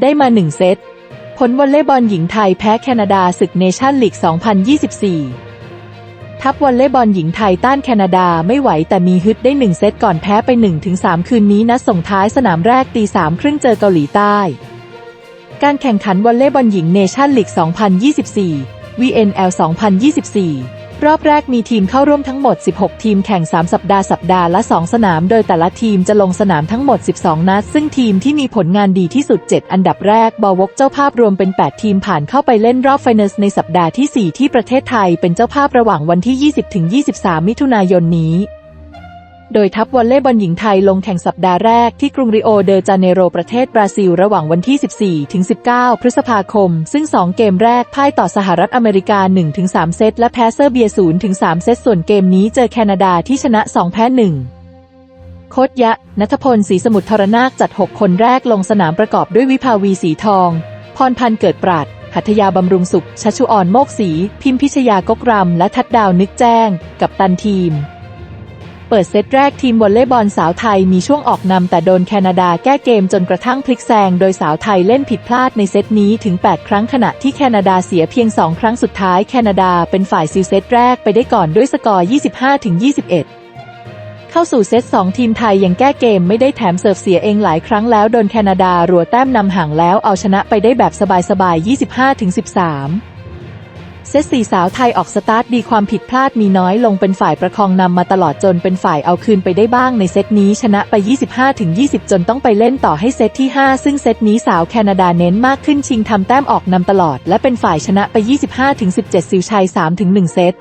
ได้มา 1 เซต ผลวอลเลย์บอลหญิงไทยแพ้แคนาดาศึกเนชั่นลีก 2024 ทัพวอลเลย์บอลหญิงไทยต้านแคนาดาไม่ไหวแต่มีฮึดได้ 1 เซตก่อนแพ้ไป 1-3 คืนนี้นัดส่งท้ายสนามแรกตี3ครึ่งเจอเกาหลีใต้ การแข่งขันวอลเลย์บอลหญิงเนชั่นลีก 2024 VNL 2024 รอบแรกมีทีมเข้าร่วมทั้งหมด 16 ทีมแข่ง 3 สัปดาห์สัปดาห์ละ 2 สนาม โดยแต่ละทีมจะลงสนามทั้งหมด 12 นัด ซึ่งทีมที่มีผลงานดีที่สุด 7 อันดับแรก บอวกเจ้าภาพรวมเป็น 8 ทีมผ่านเข้าไปเล่นรอบไฟนอลในสัปดาห์ที่ 4 ที่ประเทศไทยเป็นเจ้าภาพระหว่างวันที่ 20-23 มิถุนายนนี้ โดยทัพวอลเลย์บอลหญิงไทยลงแข่งสัปดาห์แรกที่กรุงริโอเดอจาเนโรประเทศบราซิล ระหว่างวันที่ 14 ถึง 19 พฤษภาคม ซึ่ง 2 เกมแรกพ่ายต่อสหรัฐอเมริกา1-3เซต และแพ้เซอร์เบีย0-3เซต ส่วนเกมนี้เจอแคนาดาที่ชนะ 2 แพ้ 1โคตยะ นัทพลศรีสมุทรทรนาคจัด 6 คนแรกลงสนามประกอบด้วยวิภาวีสีทอง พรพันธ์เกิดปราด หัตยาบำรุงสุข ชัชชุออนโมกศีพิมพิชยากกรำ และทัดดาวนึกแจ้ง กับตันทีม เปิดเซตแรกทีมวอลเลย์บอลสาวไทยมีช่วงออกนำแต่โดนแคนาดาแก้เกมจนกระทั่งพลิกแซงโดยสาวไทยเล่นผิดพลาดในเซตนี้ถึง 8 ครั้งขณะที่แคนาดาเสียเพียง 2 ครั้งสุดท้ายแคนาดาเป็นฝ่ายซิลเซตแรกไปได้ก่อนด้วยสกอร์ 25-21เข้าสู่เซต 2 ทีมไทยยังแก้เกมไม่ได้แถมเสิร์ฟเสียเองหลายครั้งแล้วโดนแคนาดารัวแต้มนำห่างแล้วเอาชนะไปได้แบบสบายๆ 25-13 เซตสี่สาวไทยออกสตาร์ทดีความผิดพลาดมีน้อยลงเป็นฝ่ายประคองนำมาตลอดจนเป็นฝ่ายเอาคืนไปได้บ้างในเซตนี้ชนะไป 25-20 จนต้องไปเล่นต่อให้เซตที่ 5 ซึ่งเซตนี้สาวแคนาดาเน้นมากขึ้นชิงทำแต้มออกนำตลอด และเป็นฝ่ายชนะไป 25-17 ซิวชัย 3-1 เซต